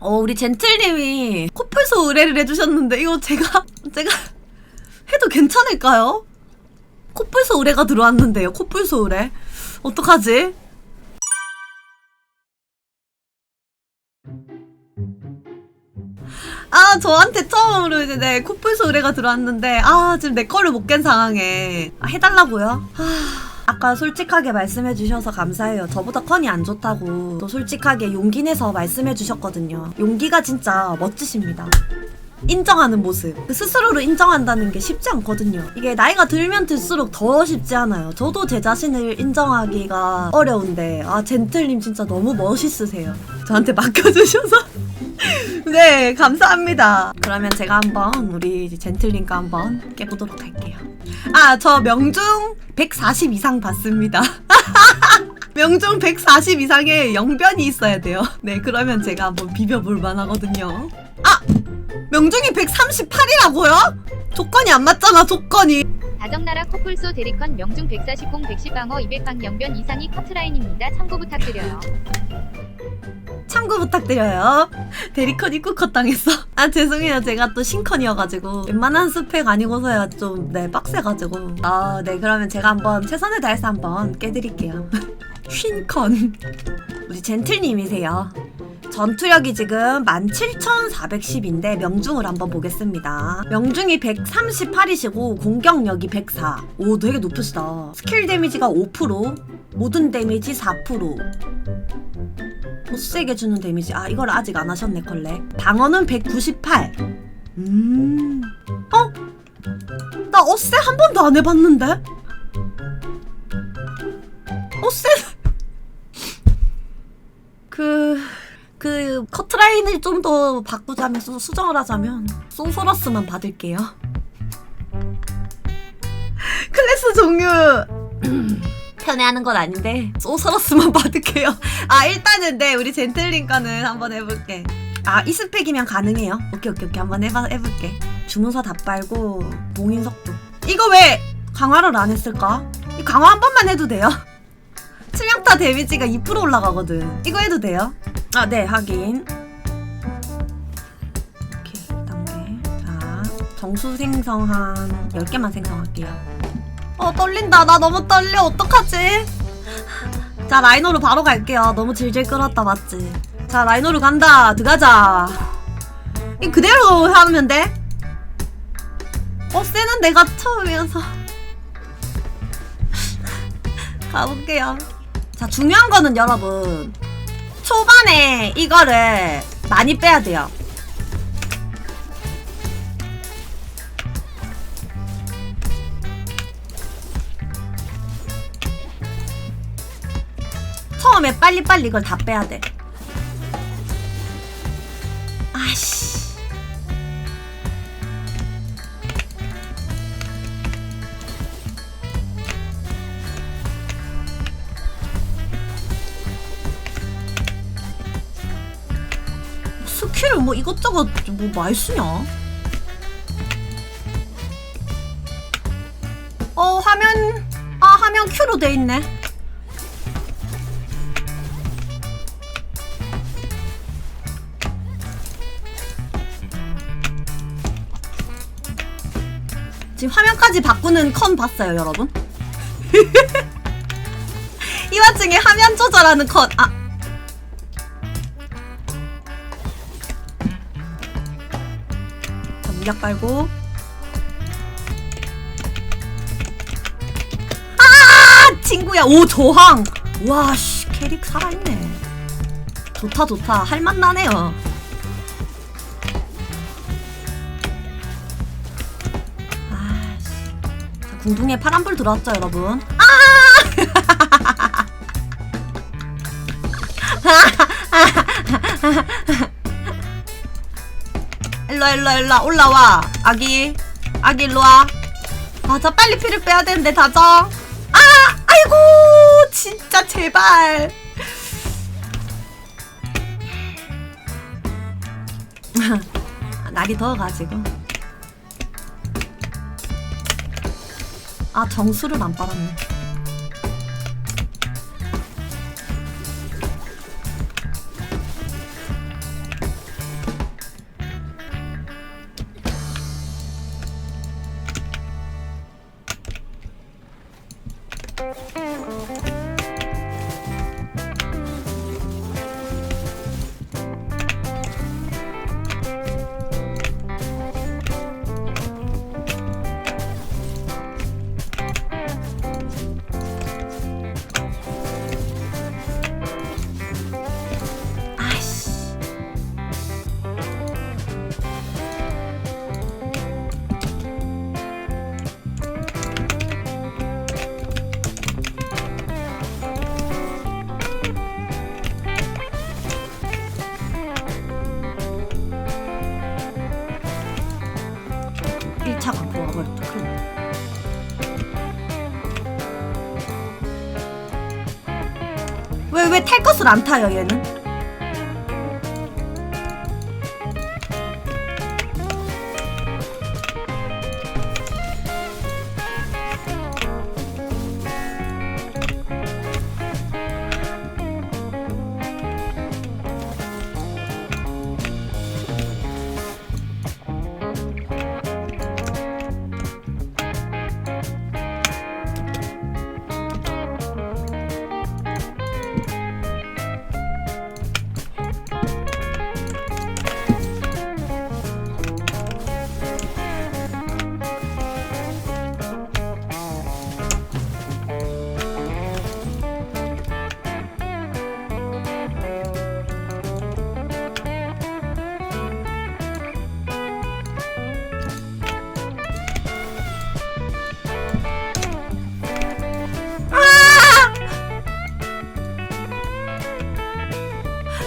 어, 우리 젠틀님이 코뿔소 의뢰를 해주셨는데, 이거 제가, 제가 해도 괜찮을까요? 코뿔소 의뢰가 들어왔는데요, 코뿔소 의뢰. 어떡하지? 아, 저한테 처음으로 이제 네, 코뿔소 의뢰가 들어왔는데, 아, 지금 내 거를 못 깬 상황에. 아, 해달라고요? 아. 아까 솔직하게 말씀해 주셔서 감사해요. 저보다 컨이 안 좋다고 또 솔직하게 용기 내서 말씀해 주셨거든요. 용기가 진짜 멋지십니다. 인정하는 모습. 그 스스로를 인정한다는 게 쉽지 않거든요. 이게 나이가 들면 들수록 더 쉽지 않아요. 저도 제 자신을 인정하기가 어려운데, 아, 젠틀님 진짜 너무 멋있으세요. 저한테 맡겨주셔서. 네, 감사합니다. 그러면 제가 한번 우리 젠틀님과 한번 깨보도록 할게요. 아, 저 명중 140 이상 봤습니다. 명중 140 이상의 영변이 있어야 돼요. 네, 그러면 제가 한번 비벼볼 만하거든요. 아! 명중이 138이라고요? 조건이 안 맞잖아, 조건이. 다정나라 코뿔소 대리컨 명중 140, 110방어 200방 영변 이상이 커트라인입니다. 참고 부탁드려요. 참고 부탁드려요. 대리컨 입구 컷 당했어. 아 죄송해요. 제가 또 신컨이어가지고 웬만한 스펙 아니고서야 좀 네 빡세가지고. 아 네 그러면 제가 한번 최선을 다해서 한번 깨드릴게요. 쉰컨. 우리 젠틀님이세요. 전투력이 지금 17,410인데 명중을 한번 보겠습니다. 명중이 138이시고 공격력이 104. 오 되게 높으시다. 스킬 데미지가 5%, 모든 데미지 4%. 보스에게 주는 데미지 아 이걸 아직 안 하셨네 컬렉 방어는 198 음... 어? 나 어세 한 번도 안 해봤는데? 어세 그... 그 커트라인을 좀 더 바꾸자면 수- 수정을 하자면 소소러스만 받을게요 클래스 종류 편애하는 건 아닌데 소서러스만 받을게요. 아 일단은 네 우리 젠틀린 거는 한번 해볼게. 아 이 스펙이면 가능해요. 오케이 오케이 오케이 한번 해봐 해볼게. 주문서 다 빨고 봉인 속도. 이거 왜 강화를 안 했을까? 이 강화 한 번만 해도 돼요. 치명타 데미지가 2% 올라가거든. 이거 해도 돼요? 아네 확인. 정수 생성 한 10개만 생성할게요. 어 떨린다. 나 너무 떨려. 어떡하지? 자 라이노로 바로 갈게요. 너무 질질 끌었다 맞지? 자 라이노로 간다. 들어가자. 이 그대로 하면 돼? 어, 쎄는 내가 처음이어서. 가볼게요. 자 중요한 거는 여러분. 초반에 이거를 많이 빼야 돼요 처음에 빨리빨리 이걸 다 빼야 돼. 아씨. 스킬을 뭐 이것저것 뭐 많이 쓰냐? 어 화면 아 화면 Q로 돼 있네. 지금 화면까지 바꾸는 컨 봤어요, 여러분? 이 와중에 화면 조절하는 컨, 아. 자, 물약 빨고. 아! 친구야, 오, 저항! 와, 씨, 캐릭 살아있네. 좋다, 좋다. 할맛 나네요. 자, 궁둥이에 파란불 들어왔죠, 여러분? 아! 일로와, 일로와, 일로와. 올라와. 아기. 아기, 일로와. 아, 자, 빨리 피를 빼야 되는데, 다정. 아! 아이고! 진짜, 제발. 아, 날이 더워가지고. 아 정수를 안 빨았네. 것을 안 타요, 얘는?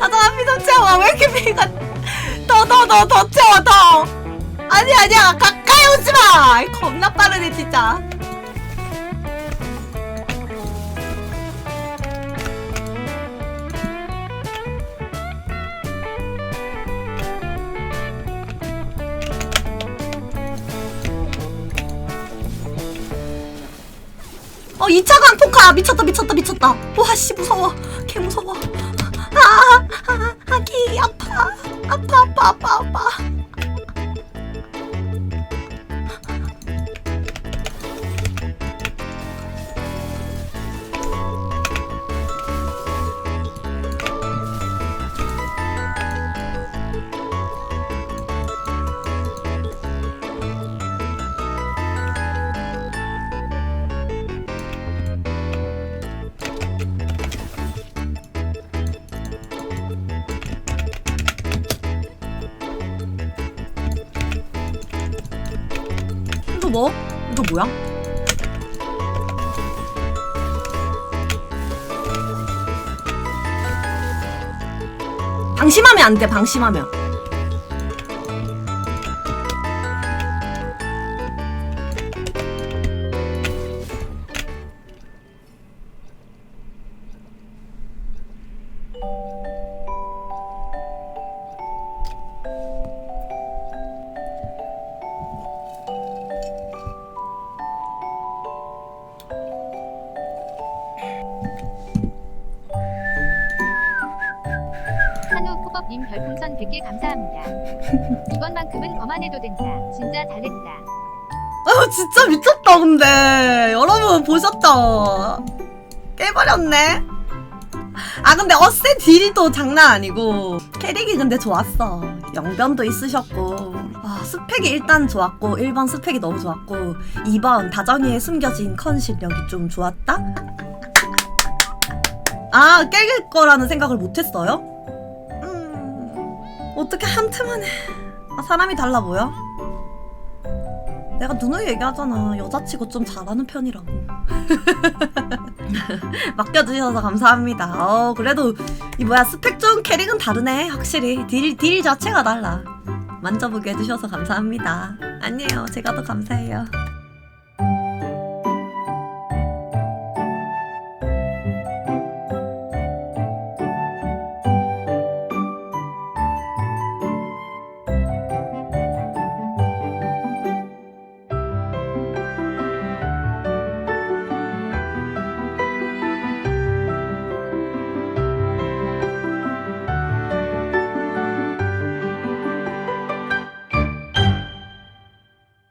다정합니다 채워. 왜 이렇게 피가 더더더더 채워 더? 아니 아니야. 가까이 오지 마. 겁나 빠르네 진짜. 어 2차 강폭파 미쳤다 미쳤다 미쳤다. 와씨 무서워. 개 무서워. 아, 아, 아파 아파 뭐? 이거 뭐야? 방심하면 안 돼, 방심하면. 별풍선 100개 감사합니다. 이번만큼은 거만 해도 된다. 진짜 잘했다. 아, 진짜 미쳤다, 근데. 여러분, 보셨죠? 깨버렸네. 아, 근데 어센 딜이 또 장난 아니고. 캐릭이 근데 좋았어. 영변도 있으셨고. 아, 스펙이 일단 좋았고, 1번 스펙이 너무 좋았고, 2번 다정이의 숨겨진 컨 실력이 좀 좋았다? 아, 깰 거라는 생각을 못 했어요? 음, 어떻게 한 틈만 해. 아, 사람이 달라 보여? 내가 누누이 얘기하잖아. 여자치고 좀 잘하는 편이라고. 맡겨주셔서 감사합니다. 어, 그래도, 이 뭐야, 스펙 좋은 캐릭은 다르네. 확실히. 딜, 딜 자체가 달라. 만져보게 해주셔서 감사합니다. 아니에요. 제가 더 감사해요.